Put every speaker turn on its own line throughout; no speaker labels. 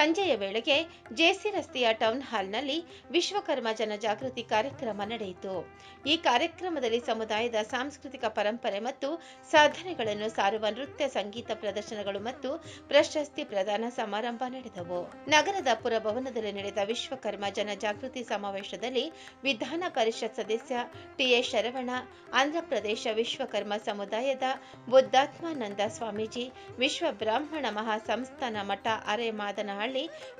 ಸಂಜೆಯ ವೇಳೆಗೆ ಜೆಸಿ ರಸ್ತೆಯ ಟೌನ್ ಹಾಲ್ನಲ್ಲಿ ವಿಶ್ವಕರ್ಮ ಜನಜಾಗೃತಿ ಕಾರ್ಯಕ್ರಮ ನಡೆಯಿತು. ಈ ಕಾರ್ಯಕ್ರಮದಲ್ಲಿ ಸಮುದಾಯದ ಸಾಂಸ್ಕೃತಿಕ ಪರಂಪರೆ ಮತ್ತು ಸಾಧನೆಗಳನ್ನು ಸಾರುವ ನೃತ್ಯ, ಸಂಗೀತ ಪ್ರದರ್ಶನಗಳು ಮತ್ತು ಪ್ರಶಸ್ತಿ ಪ್ರದಾನ ಸಮಾರಂಭ ನಡೆದವು. ನಗರದ ಪುರಭವನದಲ್ಲಿ ನಡೆದ ವಿಶ್ವಕರ್ಮ ಜನಜಾಗೃತಿ ಸಮಾವೇಶದಲ್ಲಿ ವಿಧಾನ ಪರಿಷತ್ ಸದಸ್ಯ ಟಿಎ ಶರವಣ ಆಂಧ್ರಪ್ರದೇಶ ವಿಶ್ವಕರ್ಮ ಸಮುದಾಯದ ಬುದ್ಧಾತ್ಮಾನಂದ ಸ್ವಾಮೀಜಿ, ವಿಶ್ವ ಬ್ರಾಹ್ಮಣ ಮಹಾಸಂಸ್ಥಾನ ಮಠ ಅರೆ ಮಾದನಹಳ್ಳಿ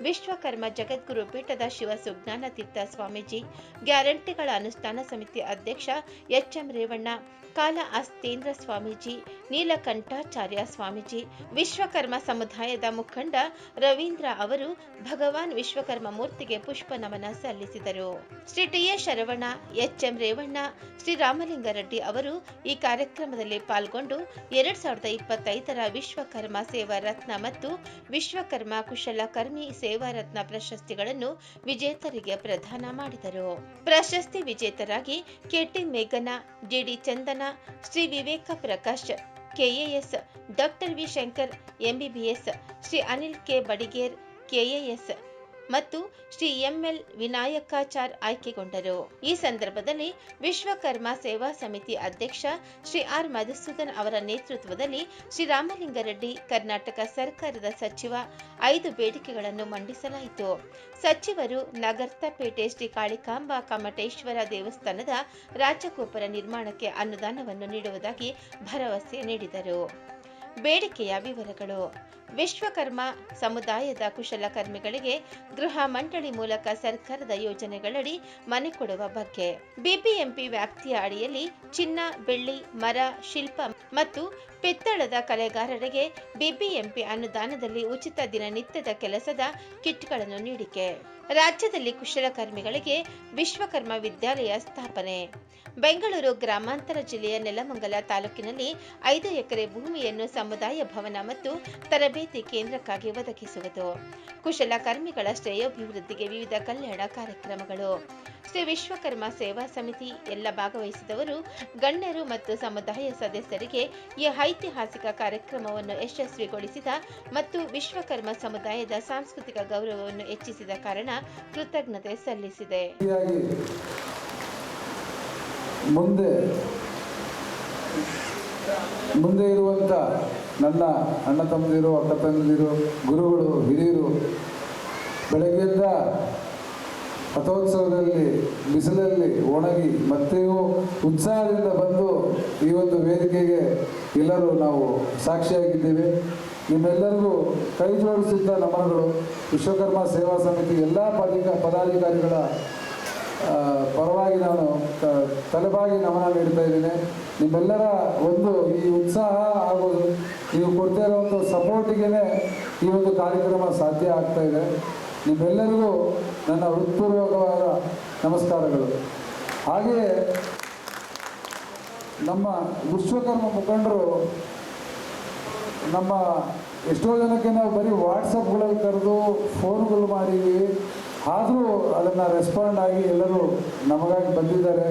ವಿಶ್ವಕರ್ಮ ಜಗದ್ಗುರು ಪೀಠದ ಶಿವ ಸುಜ್ಞಾನ ತೀರ್ಥ ಸ್ವಾಮೀಜಿ, ಗ್ಯಾರಂಟಿಗಳ ಅನುಷ್ಠಾನ ಸಮಿತಿ ಅಧ್ಯಕ್ಷ ಎಚ್ಎಂ ರೇವಣ್ಣ, ಕಾಲ ಅಸ್ತೇಂದ್ರ ಸ್ವಾಮೀಜಿ, ನೀಲಕಂಠಾಚಾರ್ಯ ಸ್ವಾಮೀಜಿ, ವಿಶ್ವಕರ್ಮ ಸಮುದಾಯದ ಮುಖಂಡ ರವೀಂದ್ರ ಅವರು ಭಗವಾನ್ ವಿಶ್ವಕರ್ಮ ಮೂರ್ತಿಗೆ ಪುಷ್ಪ ನಮನ ಸಲ್ಲಿಸಿದರು. Shri T A Saravana, H M Revanna, Shri Ramalinga Reddy ಅವರು ಈ ಕಾರ್ಯಕ್ರಮದಲ್ಲಿ ಪಾಲ್ಗೊಂಡು ಎರಡ್ ಸಾವಿರದ ಇಪ್ಪತ್ತೈದರ ವಿಶ್ವಕರ್ಮ ಸೇವಾ ರತ್ನ ಮತ್ತು ವಿಶ್ವಕರ್ಮ ಕುಶಲಕರ್ಮಿ ಸೇವಾ ರತ್ನ ಪ್ರಶಸ್ತಿಗಳನ್ನು ವಿಜೇತರಿಗೆ ಪ್ರದಾನ ಮಾಡಿದರು. ಪ್ರಶಸ್ತಿ ವಿಜೇತರಾಗಿ KT ಮೇಘನ G D Chandana, Shri Viveka Prakash, K A S doctor V. Shankar M B B S Shri Anil K. Badiger, K A S ಮತ್ತು ಶ್ರೀ ಎಂಎಲ್ ವಿನಾಯಕಾಚಾರ್ ಆಯ್ಕೆಗೊಂಡರು. ಈ ಸಂದರ್ಭದಲ್ಲಿ ವಿಶ್ವಕರ್ಮ ಸೇವಾ ಸಮಿತಿ ಅಧ್ಯಕ್ಷ ಶ್ರೀ ಆರ್ ಮಧುಸೂದನ್ ಅವರ ನೇತೃತ್ವದಲ್ಲಿ ಶ್ರೀ ರಾಮಲಿಂಗರೆಡ್ಡಿ ಕರ್ನಾಟಕ ಸರ್ಕಾರದ ಸಚಿವ ಐದು ಬೇಡಿಕೆಗಳನ್ನು ಮಂಡಿಸಲಾಯಿತು. ಸಚಿವರು ನಗರ್ತಪೇಟೆ ಶ್ರೀ ಕಾಳಿಕಾಂಬ ಕಮಟೇಶ್ವರ ದೇವಸ್ಥಾನದ ರಾಜಗೋಪುರ ನಿರ್ಮಾಣಕ್ಕೆ ಅನುದಾನವನ್ನು ನೀಡುವುದಾಗಿ ಭರವಸೆ ನೀಡಿದರು. ಬೇಡಿಕೆಯ ವಿವರಗಳು. ವಿಶ್ವಕರ್ಮ ಸಮುದಾಯದ ಕುಶಲಕರ್ಮಿಗಳಿಗೆ ಗೃಹ ಮಂಡಳಿ ಮೂಲಕ ಸರ್ಕಾರದ ಯೋಜನೆಗಳಡಿ ಮನೆ ಕೊಡುವ ಬಗ್ಗೆ. ಬಿಬಿಎಂಪಿ ವ್ಯಾಪ್ತಿಯ ಅಡಿಯಲ್ಲಿ ಚಿನ್ನ, ಬೆಳ್ಳಿ, ಮರ, ಶಿಲ್ಪ ಮತ್ತು ಪಿತ್ತಳದ ಕಲೆಗಾರರಿಗೆ ಬಿಬಿಎಂಪಿ ಅನುದಾನದಲ್ಲಿ ಉಚಿತ ದಿನನಿತ್ಯದ ಕೆಲಸದ ಕಿಟ್ಗಳನ್ನು ನೀಡಿಕೆ. ರಾಜ್ಯದಲ್ಲಿ ಕುಶಲಕರ್ಮಿಗಳಿಗೆ ವಿಶ್ವಕರ್ಮ ವಿದ್ಯಾಲಯ ಸ್ಥಾಪನೆ. ಬೆಂಗಳೂರು ಗ್ರಾಮಾಂತರ ಜಿಲ್ಲೆಯ ನೆಲಮಂಗಲ ತಾಲೂಕಿನಲ್ಲಿ ಐದು ಎಕರೆ ಭೂಮಿಯನ್ನು ಸಮುದಾಯ ಭವನ ಮತ್ತು ತರಬೇತಿ ಕೇಂದ್ರಕ್ಕಾಗಿ ಒದಗಿಸುವುದು. ಕುಶಲಕರ್ಮಿಗಳ ಶ್ರೇಯೋಭಿವೃದ್ಧಿಗೆ ವಿವಿಧ ಕಲ್ಯಾಣ ಕಾರ್ಯಕ್ರಮಗಳು. ಶ್ರೀ ವಿಶ್ವಕರ್ಮ ಸೇವಾ ಸಮಿತಿ ಎಲ್ಲ ಭಾಗವಹಿಸಿದವರು ಗಣ್ಯರು ಮತ್ತು ಸಮುದಾಯ ಸದಸ್ಯರಿಗೆ ಈ ಐತಿಹಾಸಿಕ ಕಾರ್ಯಕ್ರಮವನ್ನು ಯಶಸ್ವಿಗೊಳಿಸಿದ ಮತ್ತು ವಿಶ್ವಕರ್ಮ ಸಮುದಾಯದ ಸಾಂಸ್ಕೃತಿಕ ಗೌರವವನ್ನು ಹೆಚ್ಚಿಸಿದ ಕಾರಣ ಕೃತಜ್ಞತೆ ಸಲ್ಲಿಸಿದೆ.
ಮುಂದೆ ಮುಂದೆ ಇರುವಂಥ ನನ್ನ ಅಣ್ಣ ತಮ್ಮದಿರು, ಅಕ್ಕ ತಂದಿರು ಗುರುಗಳು, ಹಿರಿಯರು, ಬೆಳಗ್ಗೆಯಿಂದ ರಥೋತ್ಸವದಲ್ಲಿ, ಬಿಸಿಲಲ್ಲಿ ಒಣಗಿ ಮತ್ತೆಯೂ ಉತ್ಸಾಹದಿಂದ ಬಂದು ಈ ಒಂದು ವೇದಿಕೆಗೆ ಎಲ್ಲರೂ ನಾವು ಸಾಕ್ಷಿಯಾಗಿದ್ದೇವೆ. ನಿಮ್ಮೆಲ್ಲರಿಗೂ ಕೈ ಜೋಡಿಸಿದ್ದ ನಮನಗಳು. ವಿಶ್ವಕರ್ಮ ಸೇವಾ ಸಮಿತಿ ಎಲ್ಲ ಪದಿಕ ಪದಾಧಿಕಾರಿಗಳ ಪರವಾಗಿ ನಾನು ತಲೆಬಾಗಿ ನಮನ ನೀಡ್ತಾ ಇದ್ದೀನಿ. ನಿಮ್ಮೆಲ್ಲರ ಒಂದು ಈ ಉತ್ಸಾಹ ಹಾಗೂ ನೀವು ಕೊಡ್ತಾ ಇರುವಂಥ ಸಪೋರ್ಟಿಗೆ ಈ ಒಂದು ಕಾರ್ಯಕ್ರಮ ಸಾಧ್ಯ ಆಗ್ತಾ ಇದೆ. ನಿಮ್ಮೆಲ್ಲರಿಗೂ ನನ್ನ ಹೃತ್ಪೂರ್ವಕವಾದ ನಮಸ್ಕಾರಗಳು. ಹಾಗೆಯೇ ನಮ್ಮ ವಿಶ್ವಕರ್ಮ ಮುಖಂಡರು ನಮ್ಮ ಎಷ್ಟೋ ಜನಕ್ಕೆ ನಾವು ಬರೀ ವಾಟ್ಸಪ್ಗಳಲ್ಲಿ ಕರೆದು ಫೋನ್ಗಳು ಮಾಡಿದ್ವಿ. ಆದರೂ ಅದನ್ನು ರೆಸ್ಪಾಂಡ್ ಆಗಿ ಎಲ್ಲರೂ ನಮಗಾಗಿ ಬಂದಿದ್ದಾರೆ.